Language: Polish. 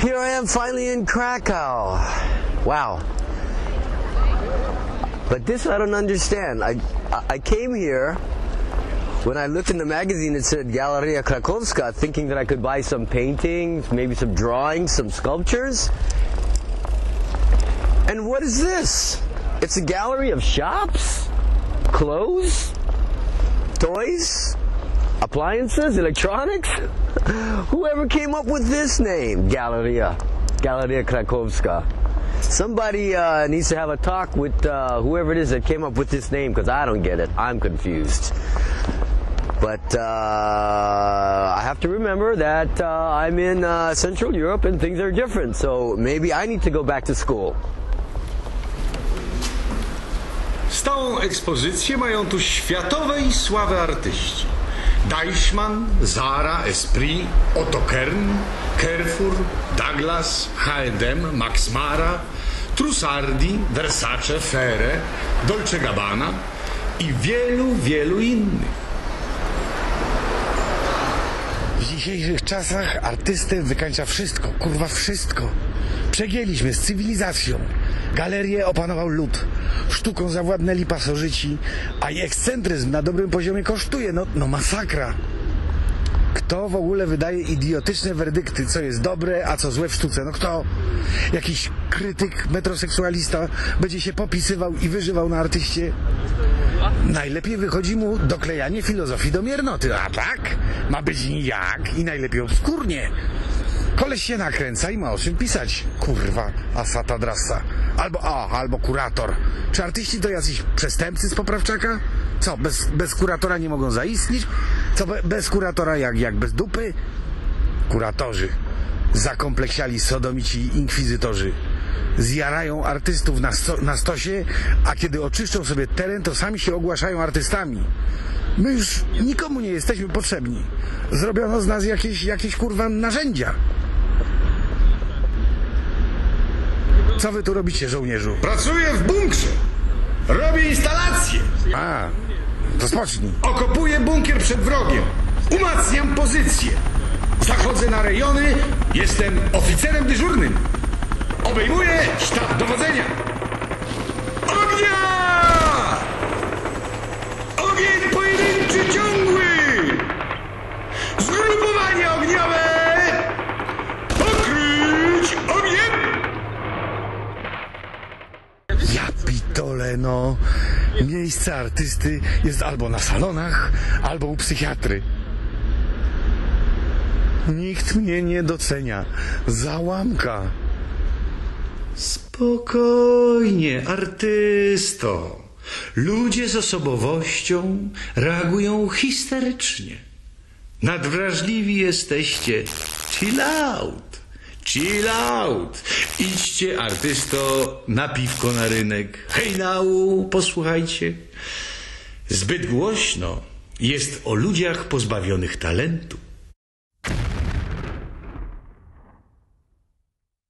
Here I am finally in Krakow. Wow. But this I don't understand. I, I came here when I looked in the magazine, it said Galeria Krakowska, thinking that I could buy some paintings, maybe some drawings, some sculptures. And what is this? It's a gallery of shops, clothes, toys, appliances, electronics. Whoever came up with this name, Galleria, Galeria Krakowska. Somebody uh, needs to have a talk with uh, whoever it is that came up with this name because I don't get it. I'm confused. But uh, I have to remember that uh, I'm in uh, Central Europe and things are different. So maybe I need to go back to school. Stałą ekspozycję mają tu światowej sławy artyści. Deichmann, Zara, Esprit, Otto Kern, Carrefour, Douglas, H&M, Max Mara, Trussardi, Versace, Ferre, Dolce Gabbana i wielu, wielu innych. W dzisiejszych czasach artystę wykańcza wszystko, kurwa wszystko. Przegięliśmy z cywilizacją. Galerię opanował lud. Sztuką zawładnęli pasożyci, a i ekscentryzm na dobrym poziomie kosztuje. No, no masakra. Kto w ogóle wydaje idiotyczne werdykty, co jest dobre, a co złe w sztuce? No kto? Jakiś krytyk, metroseksualista będzie się popisywał i wyżywał na artyście? Najlepiej wychodzi mu doklejanie filozofii do miernoty, a tak? Ma być nijak i najlepiej obskurnie. Koleś się nakręca i ma o czym pisać. Kurwa, asata drasa. Albo, a, albo kurator. Czy artyści to jacyś przestępcy z poprawczaka? Co, bez, bez kuratora nie mogą zaistnieć? Co, be, bez kuratora jak, jak bez dupy? Kuratorzy. Zakompleksiali sodomici inkwizytorzy. Zjarają artystów na, sto, na stosie, a kiedy oczyszczą sobie teren, to sami się ogłaszają artystami. My już nikomu nie jesteśmy potrzebni. Zrobiono z nas jakieś, jakieś kurwa narzędzia. Co wy tu robicie, żołnierzu? Pracuję w bunkrze. Robię instalacje. A, to spocznij. Okopuję bunkier przed wrogiem. Umacniam pozycję. Zachodzę na rejony. Jestem oficerem dyżurnym. Obejmuję sztab dowodzenia. No. Miejsce artysty jest albo na salonach, albo u psychiatry. Nikt mnie nie docenia. Załamka. Spokojnie, artysto. Ludzie z osobowością reagują histerycznie. Nadwrażliwi jesteście. Chill out. Chill out. Idźcie, artysto, na piwko na rynek. Hejnału, posłuchajcie. Zbyt głośno jest o ludziach pozbawionych talentu.